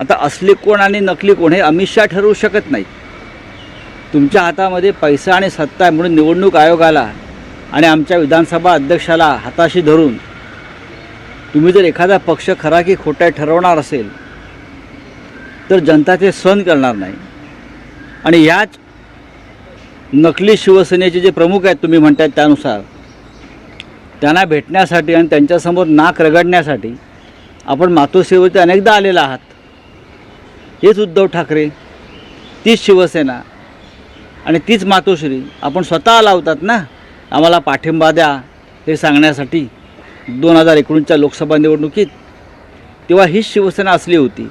आता असली कोण आणि नकली कोण हे अमित शहा ठरवू शकत नाही. तुमच्या हातामध्ये पैसा आणि सत्ता आहे म्हणून निवडणूक आयोगाला आणि आमच्या विधानसभा अध्यक्षाला हाताशी धरून तुम्ही जर एखादा पक्ष खरा की खोटा ठरवणार असेल तर जनता ते सहन करणार नाही. आणि याच नकली शिवसेनेचे जे प्रमुख आहेत तुम्ही म्हणतात त्यानुसार त्यांना भेटण्यासाठी आणि त्यांच्यासमोर नाक रगडण्यासाठी आपण मातोश्रीवरती अनेकदा आलेला आहात. हेच उद्धव ठाकरे तीच शिवसेना आणि तीच मातोश्री. आपण स्वतः लावतात ना? आम्हाला पाठिंबा द्या हे सांगण्यासाठी. दोन हजार एकोणीसच्या लोकसभा निवडणुकीत तेव्हा हीच शिवसेना असली होती.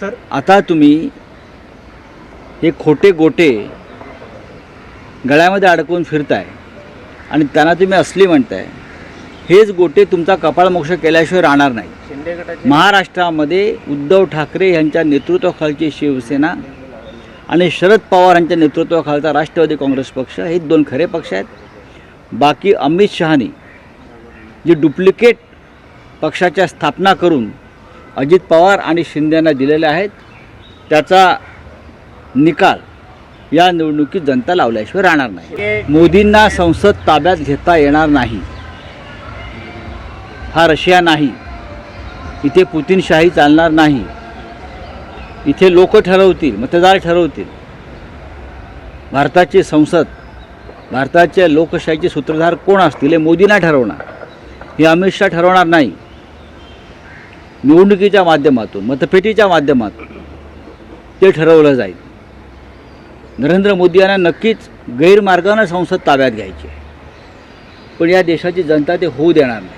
सर. आता तुम्ही हे खोटे गोटे गळ्यामध्ये अडकवून फिरताय आणि त्यांना तुम्ही असली म्हणताय. हेच गोटे तुमचा कपाळमोक्ष केल्याशिवाय राहणार नाही. महाराष्ट्रामध्ये उद्धव ठाकरे यांच्या नेतृत्वाखालची शिवसेना आणि शरद पवार यांच्या नेतृत्वाखालचा राष्ट्रवादी काँग्रेस पक्ष हे दोन खरे पक्ष आहेत. बाकी अमित शहानी जी डुप्लिकेट पक्षाच्या स्थापना करून अजित पवार आणि शिंदेना दिलेल्या आहेत त्याचा निकाल या निवडणुकीत जनता लावल्याशिवाय राहणार नाही. मोदींना संसद ताब्यात घेता येणार नाही. हा रशिया नाही. इथे पुतीनशाही चालणार नाही. इथे लोक ठरवतील मतदार ठरवतील. भारताची संसद भारताच्या लोकशाहीचे सूत्रधार कोण असतील हे मोदींना ठरवणार. हे अमित शहा ठरवणार नाही. निवडणुकीच्या माध्यमातून मतपेटीच्या माध्यमातून ते ठरवलं जाईल. नरेंद्र मोदी यांना नक्कीच गैरमार्गानं संसद ताब्यात घ्यायची पण या देशाची जनता ते होऊ देणार नाही.